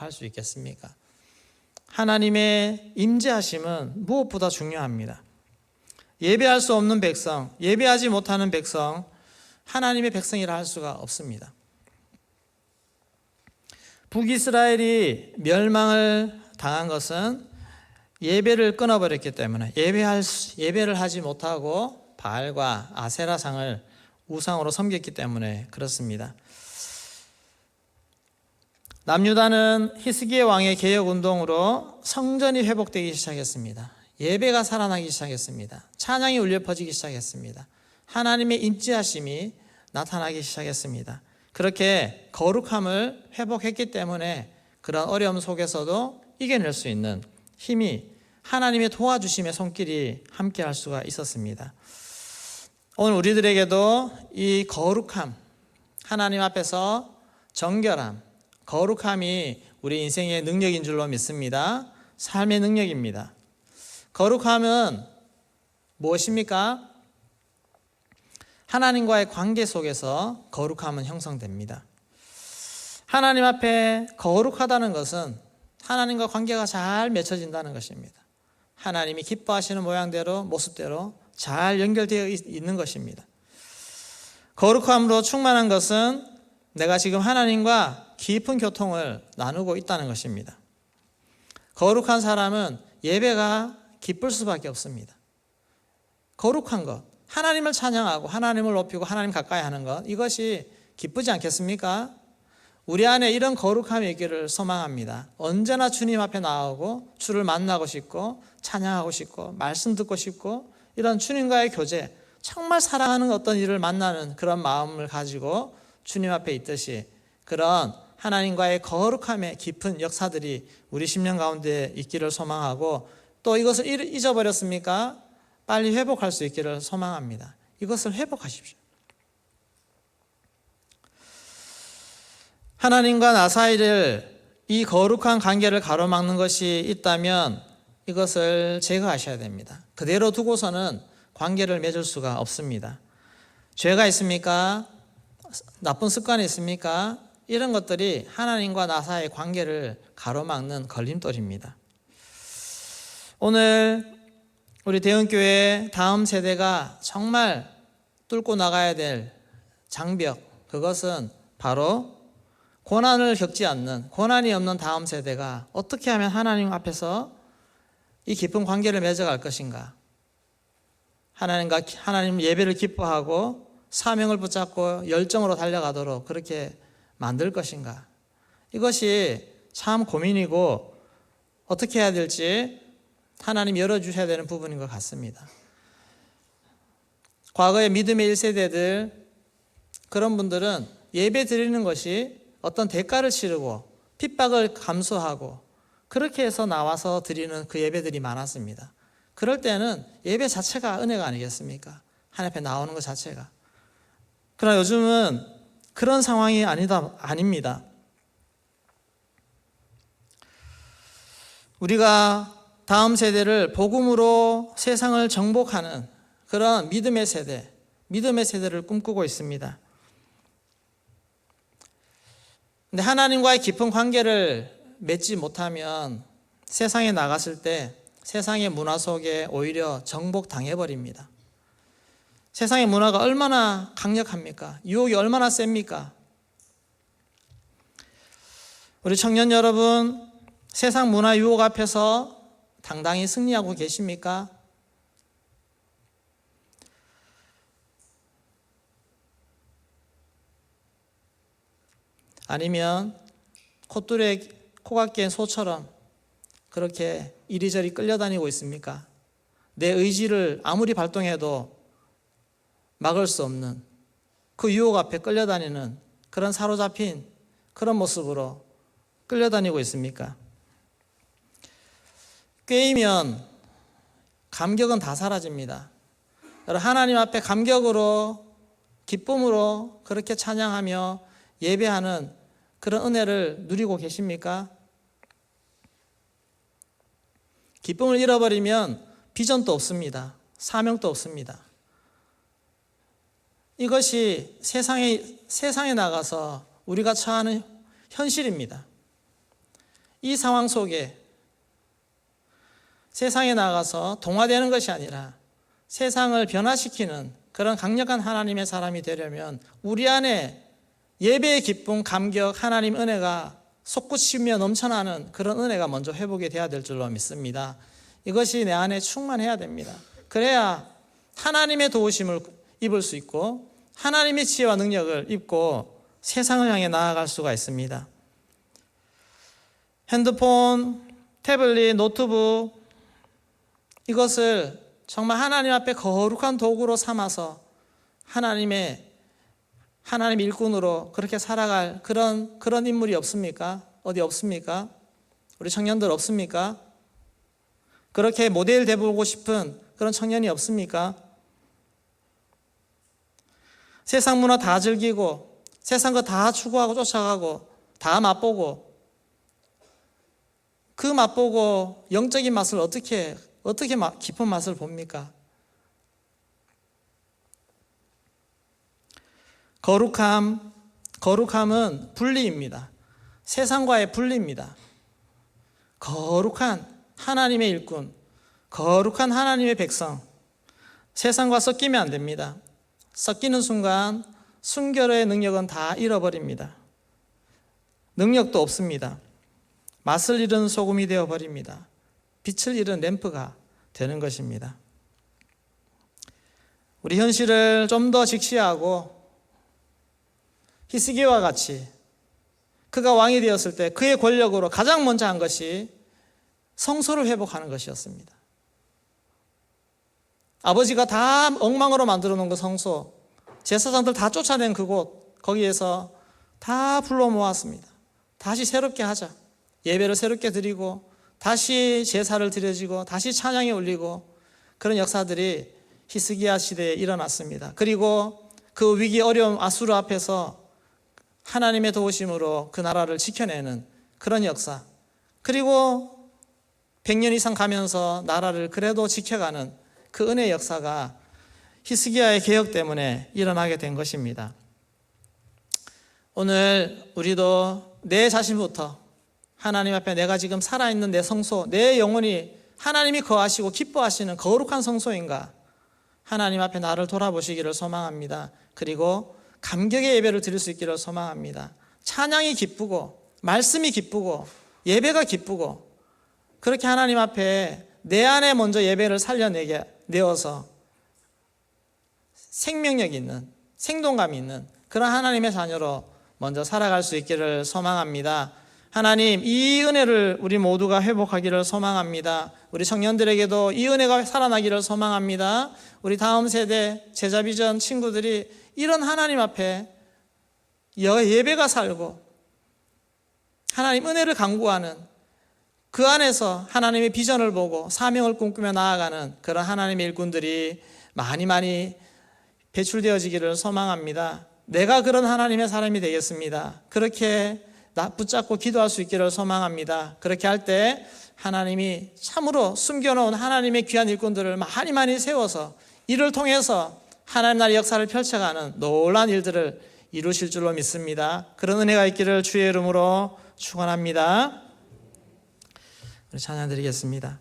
할 수 있겠습니까? 하나님의 임재하심은 무엇보다 중요합니다. 예배할 수 없는 백성, 예배하지 못하는 백성, 하나님의 백성이라 할 수가 없습니다. 북이스라엘이 멸망을 당한 것은 예배를 끊어버렸기 때문에 예배할 수- 예배를 하지 못하고 바알과 아세라상을 우상으로 섬겼기 때문에 그렇습니다. 남유다는 히스기야 왕의 개혁 운동으로 성전이 회복되기 시작했습니다. 예배가 살아나기 시작했습니다. 찬양이 울려 퍼지기 시작했습니다. 하나님의 임재하심이 나타나기 시작했습니다. 그렇게 거룩함을 회복했기 때문에 그런 어려움 속에서도 이겨낼 수 있는 힘이 하나님의 도와주심의 손길이 함께 할 수가 있었습니다. 오늘 우리들에게도 이 거룩함, 하나님 앞에서 정결함, 거룩함이 우리 인생의 능력인 줄로 믿습니다. 삶의 능력입니다. 거룩함은 무엇입니까? 하나님과의 관계 속에서 거룩함은 형성됩니다. 하나님 앞에 거룩하다는 것은 하나님과 관계가 잘 맺혀진다는 것입니다. 하나님이 기뻐하시는 모양대로 모습대로 잘 연결되어 있- 있는 것입니다. 거룩함으로 충만한 것은 내가 지금 하나님과 깊은 교통을 나누고 있다는 것입니다. 거룩한 사람은 예배가 기쁠 수밖에 없습니다. 거룩한 것, 하나님을 찬양하고 하나님을 높이고 하나님 가까이 하는 것, 이것이 기쁘지 않겠습니까? 우리 안에 이런 거룩함이 있기를 소망합니다. 언제나 주님 앞에 나오고 주를 만나고 싶고 찬양하고 싶고 말씀 듣고 싶고 이런 주님과의 교제, 정말 사랑하는 어떤 일을 만나는 그런 마음을 가지고 주님 앞에 있듯이 그런 하나님과의 거룩함의 깊은 역사들이 우리 심령 가운데 있기를 소망하고 또 이것을 잊- 잊어버렸습니까? 빨리 회복할 수 있기를 소망합니다. 이것을 회복하십시오. 하나님과 나 사이를 이 거룩한 관계를 가로막는 것이 있다면 이것을 제거하셔야 됩니다. 그대로 두고서는 관계를 맺을 수가 없습니다. 죄가 있습니까? 나쁜 습관이 있습니까? 이런 것들이 하나님과 나 사이의 관계를 가로막는 걸림돌입니다. 오늘 우리 대원교회 다음 세대가 정말 뚫고 나가야 될 장벽, 그것은 바로 고난을 겪지 않는, 고난이 없는 다음 세대가 어떻게 하면 하나님 앞에서 이 깊은 관계를 맺어갈 것인가? 하나님과 하나님 예배를 기뻐하고 사명을 붙잡고 열정으로 달려가도록 그렇게 만들 것인가? 이것이 참 고민이고 어떻게 해야 될지 하나님 열어주셔야 되는 부분인 것 같습니다. 과거의 믿음의 1세대들 그런 분들은 예배 드리는 것이 어떤 대가를 치르고 핍박을 감수하고 그렇게 해서 나와서 드리는 그 예배들이 많았습니다. 그럴 때는 예배 자체가 은혜가 아니겠습니까? 하나님 앞에 나오는 것 자체가. 그러나 요즘은 그런 상황이 아니다, 아닙니다. 우리가 다음 세대를 복음으로 세상을 정복하는 그런 믿음의 세대, 믿음의 세대를 꿈꾸고 있습니다. 근데 하나님과의 깊은 관계를 맺지 못하면 세상에 나갔을 때 세상의 문화 속에 오히려 정복 당해버립니다. 세상의 문화가 얼마나 강력합니까? 유혹이 얼마나 셉니까? 우리 청년 여러분, 세상 문화 유혹 앞에서 당당히 승리하고 계십니까? 아니면 콧줄에 코가 낀 소처럼 그렇게 이리저리 끌려다니고 있습니까? 내 의지를 아무리 발동해도 막을 수 없는 그 유혹 앞에 끌려다니는 그런 사로잡힌 그런 모습으로 끌려다니고 있습니까? 꿰이면 감격은 다 사라집니다. 하나님 앞에 감격으로 기쁨으로 그렇게 찬양하며 예배하는 그런 은혜를 누리고 계십니까? 기쁨을 잃어버리면 비전도 없습니다. 사명도 없습니다. 이것이 세상에, 세상에 나가서 우리가 처하는 현실입니다. 이 상황 속에 세상에 나가서 동화되는 것이 아니라 세상을 변화시키는 그런 강력한 하나님의 사람이 되려면 우리 안에 예배의 기쁨, 감격, 하나님 은혜가 솟구치며 넘쳐나는 그런 은혜가 먼저 회복이 돼야 될 줄로 믿습니다. 이것이 내 안에 충만해야 됩니다. 그래야 하나님의 도우심을 입을 수 있고 하나님의 지혜와 능력을 입고 세상을 향해 나아갈 수가 있습니다. 핸드폰, 태블릿, 노트북 이것을 정말 하나님 앞에 거룩한 도구로 삼아서 하나님의 하나님 일꾼으로 그렇게 살아갈 그런 그런 인물이 없습니까? 어디 없습니까? 우리 청년들 없습니까? 그렇게 모델 돼 보고 싶은 그런 청년이 없습니까? 세상 문화 다 즐기고 세상 거 다 추구하고 쫓아가고 다 맛보고 그 맛보고 영적인 맛을 어떻게 어떻게 마- 깊은 맛을 봅니까? 거룩함 거룩함은 분리입니다. 세상과의 분리입니다. 거룩한 하나님의 일꾼, 거룩한 하나님의 백성, 세상과 섞이면 안 됩니다. 섞이는 순간 순결의 능력은 다 잃어버립니다. 능력도 없습니다. 맛을 잃은 소금이 되어 버립니다. 빛을 잃은 램프가 되는 것입니다. 우리 현실을 좀 더 직시하고 히스기와 같이 그가 왕이 되었을 때 그의 권력으로 가장 먼저 한 것이 성소를 회복하는 것이었습니다. 아버지가 다 엉망으로 만들어 놓은 그 성소, 제사장들 다 쫓아낸 그곳, 거기에서 다 불러 모았습니다. 다시 새롭게 하자. 예배를 새롭게 드리고, 다시 제사를 드려지고, 다시 찬양이 울리고, 그런 역사들이 히스기야 시대에 일어났습니다. 그리고 그 위기 어려움 아수르 앞에서 하나님의 도우심으로 그 나라를 지켜내는 그런 역사. 그리고 100년 이상 가면서 나라를 그래도 지켜가는 그 은혜의 역사가 히스기야의 개혁 때문에 일어나게 된 것입니다. 오늘 우리도 내 자신부터 하나님 앞에 내가 지금 살아있는 내 성소, 내 영혼이 하나님이 거하시고 기뻐하시는 거룩한 성소인가? 하나님 앞에 나를 돌아보시기를 소망합니다. 그리고 감격의 예배를 드릴 수 있기를 소망합니다. 찬양이 기쁘고, 말씀이 기쁘고, 예배가 기쁘고, 그렇게 하나님 앞에 내 안에 먼저 예배를 살려내게 내어서 생명력 있는, 생동감 있는 그런 하나님의 자녀로 먼저 살아갈 수 있기를 소망합니다. 하나님, 이 은혜를 우리 모두가 회복하기를 소망합니다. 우리 청년들에게도 이 은혜가 살아나기를 소망합니다. 우리 다음 세대 제자 비전 친구들이 이런 하나님 앞에 여- 예배가 살고 하나님 은혜를 강구하는 그 안에서 하나님의 비전을 보고 사명을 꿈꾸며 나아가는 그런 하나님의 일꾼들이 많이 많이 배출되어지기를 소망합니다. 내가 그런 하나님의 사람이 되겠습니다. 그렇게 나 붙잡고 기도할 수 있기를 소망합니다. 그렇게 할 때 하나님이 참으로 숨겨놓은 하나님의 귀한 일꾼들을 많이 많이 세워서 이를 통해서 하나님 나라의 역사를 펼쳐가는 놀라운 일들을 이루실 줄로 믿습니다. 그런 은혜가 있기를 주의 이름으로 축원합니다. 우리 찬양 드리겠습니다.